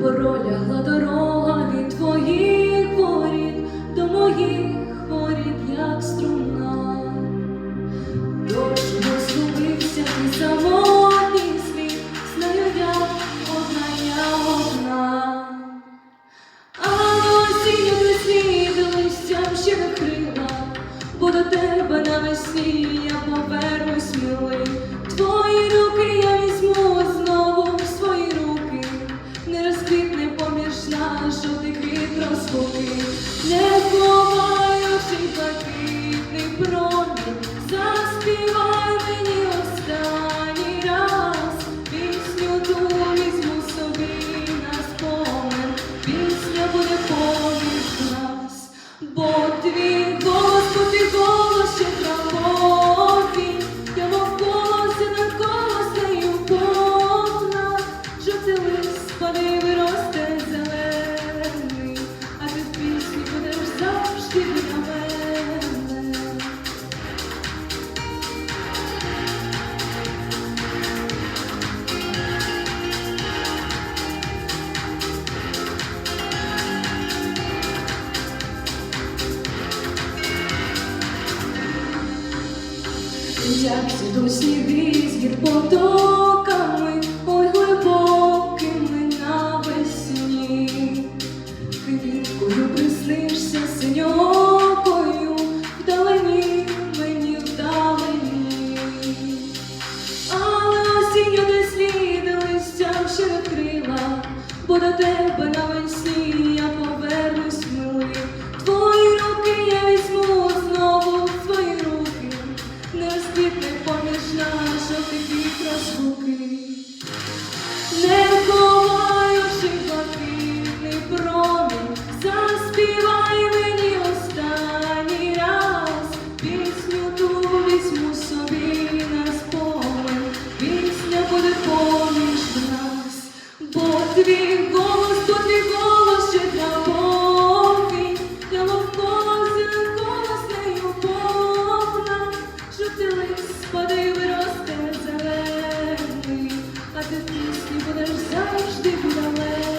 пролягла дорога від твоїх воріт до моїх воріт, як струна, дощ розгубився і самотній світ, знаю я одна, я одна, а осінню не слідилися ще не крила, бо до тебе. transformar. як сіду сніги з гір потоками, ой глибокими навесні, квіткою приснишся синьокою, вдалині мені вдалині, але осінню не слід листям ще не вкрила, бо до тебе навесні. буде поміж нас, бо твій голос, бо твій голос ще для Богів, я навколо зі голос нею повна, що ти лист падає, виросте зелений, а ти пісні будеш завжди далеко.